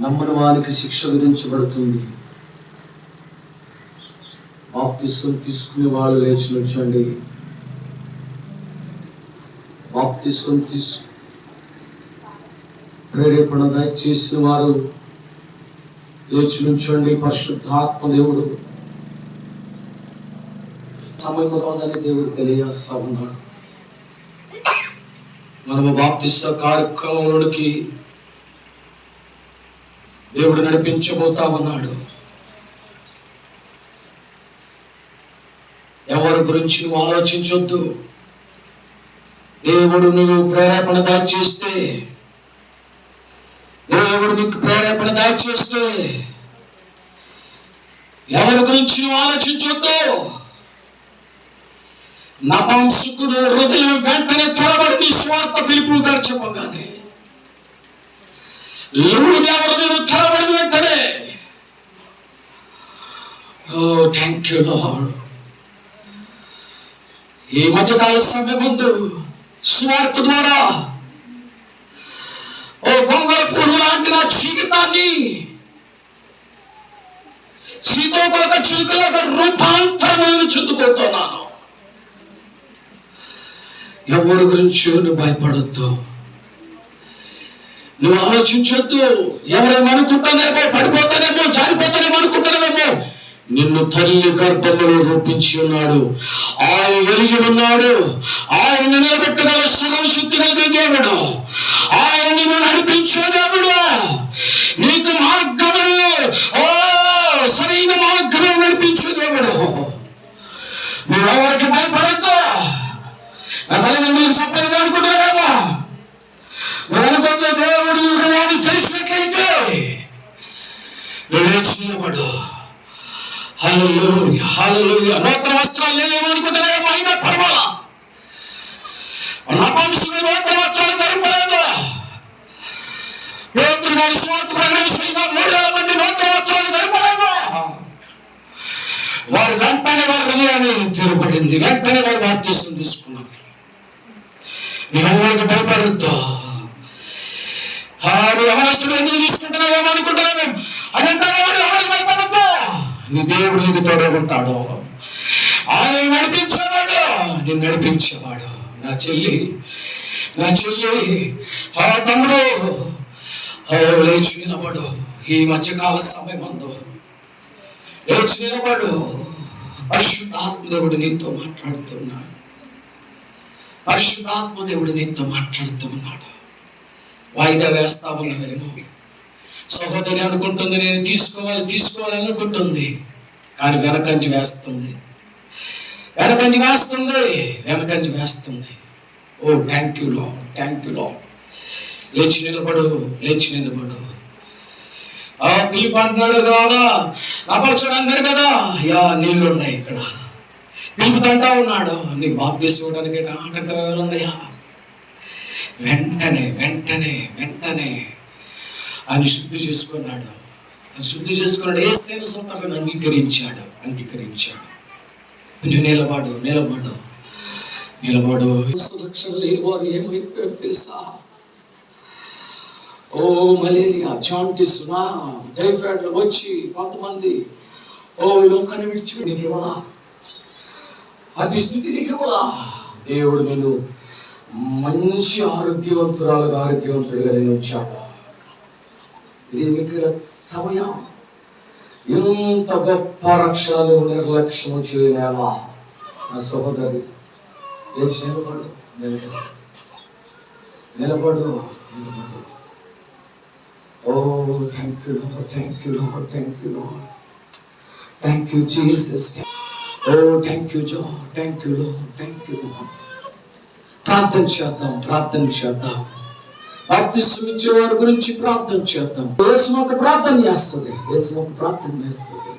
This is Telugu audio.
నమ్మని వారికి శిక్ష విధించబడుతుంది. బాప్తిస్వం తీసుకునే వాళ్ళు లేచి నుంచండి. బాప్తిస్వం తీసు ప్రేరేపణ దయచేసిన వారు లేచి నుంచండి పరిశుద్ధాత్మ దేవుడు. సమయం రాదని దేవుడు తెలియజేస్తా ఉన్నాడు. మనము బాప్తిస్వ కార్యక్రమంలోనికి దేవుడు నడిపించబోతా ఉన్నాడు ఎవరి గురించి నువ్వు ఆలోచించొద్దు. దేవుడు నువ్వు ప్రేరేపణ దాచేస్తే దేవుడు నీకు ప్రేరేపణ దాచేస్తే ఎవరి గురించి నువ్వు ఆలోచించొద్దు. నపంసుకుడు హృదయం వెంటనే త్వరబడి నీ స్వార్థ పిలుపు గారు లూడు దేవుడు నేను త్వరబడిన వెంటనే ఓ థ్యాంక్ యూ లార్డ్ ఈ మధ్యకాల సమయం ముందు స్వార్థ ద్వారా ఓ గొంగళ పురుగు లాంటి నా జీవితాన్ని సీతోకొక చిలుకలకు రూపాంతరమైన చెందుపోతున్నాను ఎవరి గురించి నువ్వు భయపడద్దు. నువ్వు ఆలోచించొద్దు. ఎవరేమనుకుంటానేమో పడిపోతానేమో జారిపోతానేమో అనుకుంటానేమో నిన్ను తల్లి గర్భంలో రూపించి ఉన్నాడు. ఆయన వెలిగి ఉన్నాడు. ఆయన నిలబెట్టగల సర్వశక్తి కలిగిన దేవుడు. ఆయన నిన్ను నడిపించే దేవుడు. నీకు మార్గములు ఓ సరైన మార్గంలో నడిపించే దేవుడు. నువ్వు ఎవరికి భయపడద్దు. నా తల్లిదండ్రులకు చెప్పలేదు అనుకుంటున్నావేమో నువ్వు అనుకుంటే దేవుడు నీ హృదయాన్ని తెలిసినట్లయితే నువ్వు నేర్చుకున్నవాడు నూతన వస్త్రాలు లేవేమో అనుకుంటున్నావేమో అయినా పర్వాలా నపంసులు నూతన వస్త్రాలు ధరింపలేదు? పేతురు గారి స్వార్థ ప్రకటించిన మూడు వేల మంది నూతన వస్త్రాలు ధరింపలేదు? వారు వెంటనే వారి హృదయాన్ని తీరబడింది వెంటనే వారు బాప్తీసం తీసుకున్నారు. నీ భయపడద్దు? నువ్వు యవనస్తుడు ఎందుకు తీసుకుంటున్నావేమో అనుకుంటున్నావు? అని అంటావు నీ దేవుడు నీకు తోడగుంటాడు ఆయన నడిపించేవాడు నేను నడిపించేవాడు. నా చెల్లి నా చెల్లి ఆ తమ్ముడు లేచి నిలబడు. ఈ మధ్యకాల సమయం అందు లేచి నిలబడు. పరిశుద్ధాత్మదేవుడు నీతో మాట్లాడుతున్నాడు. పరిశుద్ధాత్మదేవుడు నీతో మాట్లాడుతూ ఉన్నాడు వాయిదా వేస్తా ఉన్నావేమో సహోదరి అనుకుంటుంది నేను తీసుకోవాలి తీసుకోవాలని అనుకుంటుంది కానీ వెనకంజి వేస్తుంది. వెనకంజి వేస్తుంది వెనకంజి వేస్తుంది. ఓ thank you lord thank you lord లేచి నిలబడు లేచి నిలబడు. ఆ పిలుపు అంటున్నాడు కదా అపక్షుడు అన్నాడు కదా. యా నీళ్ళు ఉన్నాయి ఇక్కడ పిలుపుతంటా ఉన్నాడు. నీ బాబు తీసుకోవడానికి ఆటంకం ఉన్నాయా వెంటనే వెంటనే వెంటనే. ఆయన శుద్ధి చేసుకున్నాడు. ఆయన శుద్ధి చేసుకున్నాడు. ఏ సేవ సొంతలను అంగీకరించాడు? అంగీకరించాడు. నువ్వు నిలబడు నిలబడు నిలబడు సురక్షణ లేని వారు ఏమైపోయారు తెలుసా? ఓ మలేరియా జాంటిస్ నా టైఫాయిడ్ వచ్చి కొంతమంది ఓ ఈ లోకాన్ని విడిచి నీకు ఇవ్వలా? అది స్థితి నీకు ఇవ్వలా? దేవుడు నేను మంచి ఆరోగ్యవంతురాలుగా ఆరోగ్యవంతుడిగా నేను వచ్చాడు ఇది మీకు సమయం ఇంత గొప్ప రక్షణ నువ్వు నిర్లక్ష్యం చేయలేవా నా సహోదరి లేచి నిలబడు నిలబడు నిలబడు నిలబడు ఓ thank you lord thank you lord thank you lord thank you Jesus oh thank you Joe thank you lord thank you lord ప్రార్థన చేద్దాం ప్రార్థన చేద్దాం బాప్తిస్తం ఇచ్చే వారి గురించి ప్రార్థన చేద్దాం. యేసు ఒక ప్రార్థన చేస్తుంది. యేసు ఒక ప్రార్థన చేస్తుంది.